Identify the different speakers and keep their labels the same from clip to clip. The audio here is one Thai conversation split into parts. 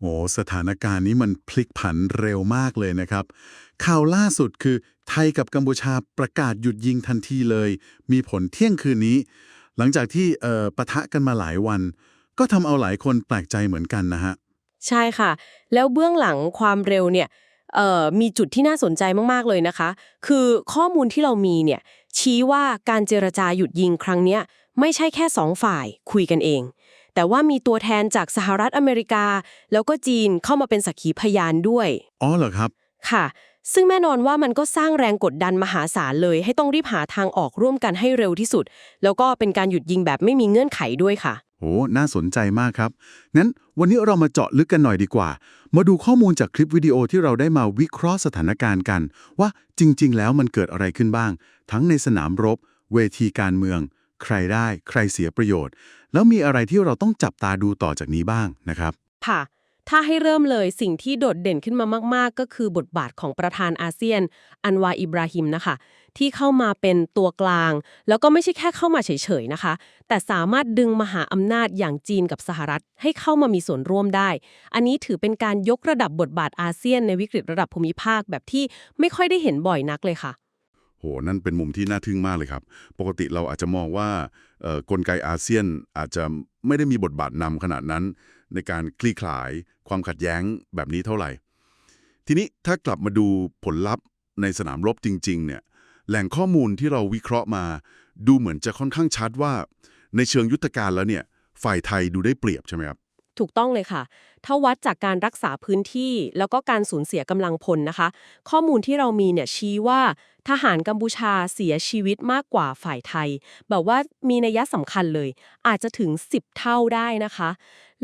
Speaker 1: โอ้สถานการณ์นี้มันพลิกผันเร็วมากเลยนะครับ ข่าวล่าสุดคือไทยกับกัมพูชาประกาศหยุดยิงทันทีเลย มีผลเที่ยงคืนนี้ หลังจากที่เอ่อปะทะกันมาหลายวัน ก็ทำเอาหลายคนแปลกใจเหมือนกันนะฮะ
Speaker 2: ใช่ค่ะ แล้วเบื้องหลังความเร็วเนี่ยเอ่อมีจุดที่น่าสนใจมาก ๆ เลยนะคะ คือข้อมูลที่เรามีเนี่ยชี้ว่าการเจรจาหยุดยิงครั้งเนี้ยไม่ใช่แค่สองฝ่ายคุยกันเอง แต่ว่ามีตัวแทนจากสหรัฐอเมริกา แล้วก็จีนเข้ามาเป็นสักขีพยานด้วย
Speaker 1: อ๋อเหรอครับ
Speaker 2: ค่ะ ซึ่งแน่นอนว่ามันก็สร้างแรงกดดันมหาศาลเลย ให้ต้องรีบหาทางออกร่วมกันให้เร็วที่สุด แล้วก็เป็นการหยุดยิงแบบไม่มีเงื่อนไขด้วยค่ะ
Speaker 1: โห น่าสนใจมากครับ งั้นวันนี้เรามาเจาะลึกกันหน่อยดีกว่า มาดูข้อมูลจากคลิปวิดีโอที่เราได้มาวิเคราะห์สถานการณ์กัน ว่าจริง ๆ แล้วมันเกิดอะไรขึ้นบ้าง ทั้งในสนามรบ เวทีการเมือง ใครได้ใครเสียประโยชน์ แล้วมีอะไรที่เราต้องจับตาดูต่อจากนี้บ้างนะครับ
Speaker 2: ค่ะ ถ้าให้เริ่มเลยสิ่งที่โดดเด่นขึ้นมามาก ๆ ก็คือบทบาทของประธานอาเซียน อันวาอิบราฮิมนะคะ ที่เข้ามาเป็นตัวกลาง แล้วก็ไม่ใช่แค่เข้ามาเฉยๆนะคะ แต่สามารถดึงมหาอำนาจอย่างจีนกับสหรัฐ ให้เข้ามามีส่วนร่วมได้ อันนี้ถือเป็นการยกระดับบทบาทอาเซียนในวิกฤตระดับภูมิภาคแบบที่ไม่ค่อยได้เห็นบ่อยนักเลยค่ะ
Speaker 3: โห นั่นเป็นมุมที่น่าทึ่งมากเลยครับ ปกติเราอาจจะมองว่ากลไกอาเซียนอาจจะไม่ได้มีบทบาทนำขนาดนั้น ในการคลี่คลายความขัดแย้งแบบนี้เท่าไหร่ ทีนี้ถ้ากลับมาดูผลลัพธ์ในสนามรบจริง ๆ เนี่ย แหล่งข้อมูลที่เราวิเคราะห์มา ดูเหมือนจะค่อนข้างชัดว่า ในเชิงยุทธการแล้วเนี่ย ฝ่ายไทยดูได้เปรียบใช่ไหมครับ
Speaker 2: ถูกต้องเลยค่ะ ถ้าวัดจากการรักษาพื้นที่ แล้วก็การสูญเสียกำลังพลนะคะ ข้อมูลที่เรามีเนี่ยชี้ว่าทหารกัมพูชาเสียชีวิตมากกว่าฝ่ายไทย แบบว่ามีนัยสำคัญเลย อาจจะถึง 10 เท่าได้นะคะ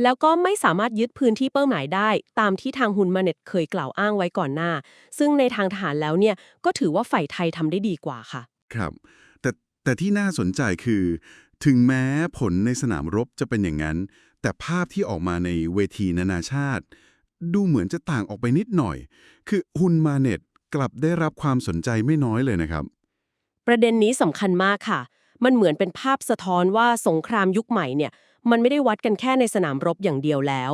Speaker 2: แล้วก็ไม่สามารถยึดพื้นที่เป้าหมายได้ ตามที่ทางฮุนมาเน็ตเคยกล่าวอ้างไว้ก่อนหน้า ซึ่งในทางทหารแล้วเนี่ยก็ถือว่าฝ่ายไทยทำได้ดีกว่าค่ะ
Speaker 3: ครับ แต่แต่ที่น่าสนใจคือถึงแม้ผลในสนามรบจะเป็นอย่างนั้น แต่ภาพที่ออกมาในเวทีนานาชาติ ดูเหมือนจะต่างออกไปนิดหน่อย คือฮุนมาเน็ตกลับได้รับความสนใจไม่น้อยเลยนะครับ
Speaker 2: ประเด็นนี้สำคัญมากค่ะ มันเหมือนเป็นภาพสะท้อนว่าสงครามยุคใหม่เนี่ย มันไม่ได้วัดกันแค่ในสนามรบอย่างเดียวแล้ว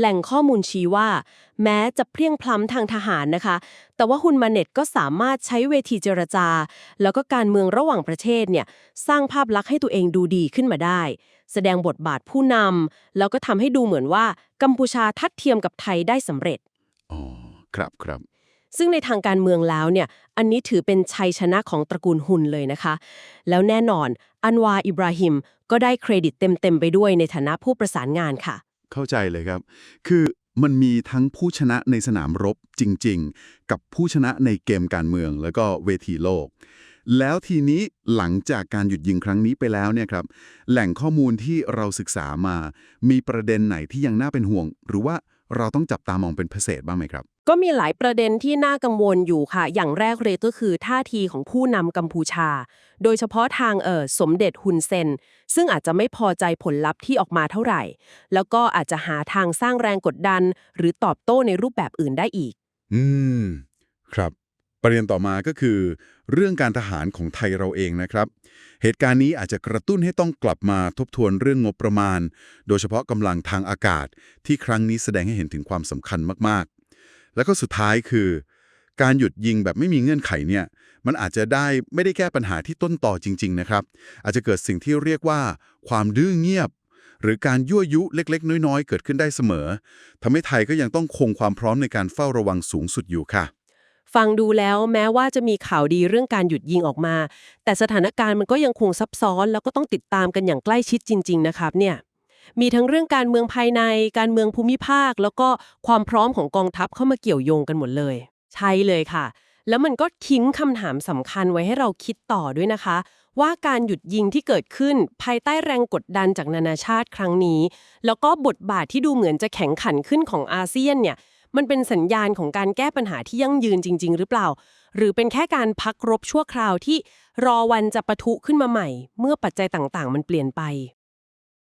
Speaker 2: แหล่งข้อมูลชี้ว่า แม้จะเพลียงพล้ำทางทหารนะคะ แต่ว่าฮุนมาเน็ตก็สามารถใช้เวทีเจรจา แล้วก็การเมืองระหว่างประเทศเนี่ยสร้างภาพลักษณ์ให้ตัวเองดูดีขึ้นมาได้ แสดงบทบาทผู้นำแล้วก็ทำให้ดูเหมือนว่ากัมพูชาทัดเทียมกับไทยได้สำเร็จ
Speaker 3: อ๋อครับครับ
Speaker 2: ซึ่งในทางการเมืองแล้วเนี่ย อันนี้ถือเป็นชัยชนะของตระกูลฮุนเลยนะคะ แล้วแน่นอน อันวาอิบราฮิมก็ได้เครดิตเต็มๆไปด้วยในฐานะผู้ประสานงานค่ะ
Speaker 3: เข้าใจเลยครับ คือมันมีทั้งผู้ชนะในสนามรบจริง ๆ กับผู้ชนะในเกมการเมืองแล้วก็เวทีโลก แล้วทีนี้หลังจากการหยุดยิงครั้งนี้ไปแล้วเนี่ยครับ แหล่งข้อมูลที่เราศึกษามา มีประเด็นไหนที่ยังน่าเป็นห่วง หรือว่าเราต้องจับตามองเป็นพิเศษบ้างไหมครับ
Speaker 2: ก็มีหลายประเด็นที่น่ากังวลอยู่ค่ะ อย่างแรกเลยก็คือท่าทีของผู้นำกัมพูชา โดยเฉพาะทางเออสมเด็จฮุนเซน ซึ่งอาจจะไม่พอใจผลลัพธ์ที่ออกมาเท่าไหร่ แล้วก็อาจจะหาทางสร้างแรงกดดัน หรือตอบโต้ในรูปแบบอื่นได้อีก
Speaker 3: อืม ครับ ประเด็นต่อมาก็คือ เรื่องการทหารของไทยเราเองนะครับ เหตุการณ์นี้อาจจะกระตุ้นให้ต้องกลับมาทบทวนเรื่องงบประมาณ โดยเฉพาะกำลังทางอากาศ ที่ครั้งนี้แสดงให้เห็นถึงความสำคัญมากๆ แล้วก็สุดท้ายคือ การหยุดยิงแบบไม่มีเงื่อนไขเนี่ยมันอาจจะได้ไม่ได้แก้ปัญหาที่ต้นต่อจริง ๆ นะครับ อาจจะเกิดสิ่งที่เรียกว่า ความดื้อเงียบ หรือการยั่วยุเล็ก ๆ น้อย ๆ เกิดขึ้นได้เสมอทำให้ไทยก็ยังต้องคงความพร้อมในการเฝ้าระวังสูงสุดอยู่ค่ะ
Speaker 2: ฟังดูแล้วแม้ว่าจะมีข่าวดีเรื่องการหยุดยิงออกมา แต่สถานการณ์มันก็ยังคงซับซ้อน แล้วก็ต้องติดตามกันอย่างใกล้ชิดจริง ๆ นะครับเนี่ย มีทั้งเรื่องการเมืองภายใน การเมืองภูมิภาค แล้วก็ความพร้อมของกองทัพเข้ามาเกี่ยวโยงกันหมดเลย ใช่เลยค่ะ แล้วมันก็ทิ้งคำถามสำคัญไว้ให้เราคิดต่อด้วยนะคะ ว่าการหยุดยิงที่เกิดขึ้นภายใต้แรงกดดันจากนานาชาติครั้งนี้ แล้วก็บทบาทที่ดูเหมือนจะแข็งขันขึ้นของอาเซียนเนี่ยมันเป็นสัญญาณของการแก้ปัญหาที่ยั่งยืนจริง ๆ หรือเปล่า หรือเป็นแค่การพักรบชั่วคราวที่รอวันจะปะทุขึ้นมาใหม่ เมื่อปัจจัยต่างๆ มันเปลี่ยนไป